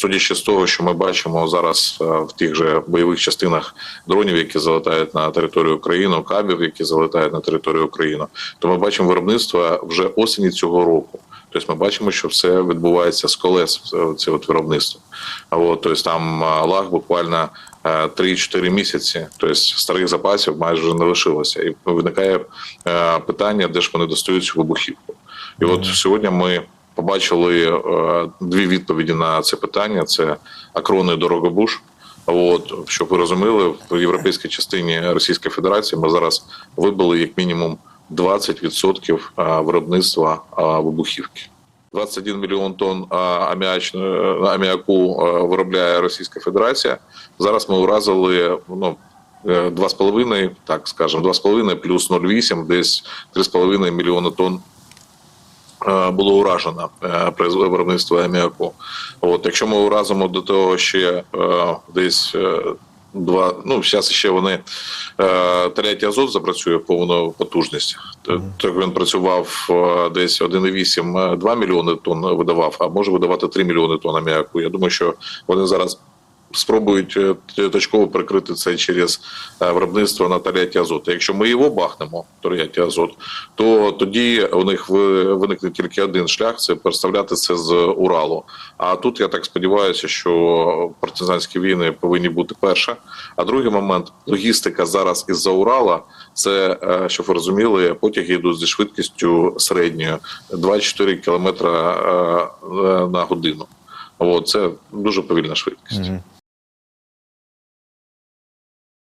судячи з того, що ми бачимо зараз е, в тих же бойових частинах дронів, які залетають на територію України, кабів, які залетають на територію України, то ми бачимо виробництво вже осені цього року. Тобто ми бачимо, що все відбувається з колес е, це от виробництво. А от тобто там е, лаг буквально е, 3-4 місяці, тобто старих запасів майже не лишилося. І виникає питання, де ж вони достають цю вибухівку. І от сьогодні ми побачили е, дві відповіді на це питання: це Акрон і Дорогобуш. От щоб ви розуміли, в європейській частині Російської Федерації ми зараз вибили як мінімум 20% виробництва а, вибухівки. 21 мільйон тонн аміаку виробляє Російська Федерація. Зараз ми уразили ну. е, 2,5, так скажемо, 2,5 плюс 0,8, десь 3,5 мільйони тонн е, було уражено е, при аміаку. От, якщо ми уразимо до того ще е, десь е, два, ну зараз ще вони е, третій азот запрацює повну потужність. Так він працював е, десь 1,8 2 мільйони тонн видавав, а може видавати 3 мільйони тонн аміаку. Я думаю, що вони зараз. Спробують е, точково прикрити це через е, виробництво на таряті азоту. Якщо ми його бахнемо, таряті азот, то тоді у них виникне тільки один шлях це представляти це з Уралу. А тут я так сподіваюся, що партизанські війни повинні бути перше. А другий момент логістика зараз із-за Урала. Це е, щоб ви розуміли, потяги йдуть зі швидкістю середньою 24 км на годину. От, це дуже повільна швидкість.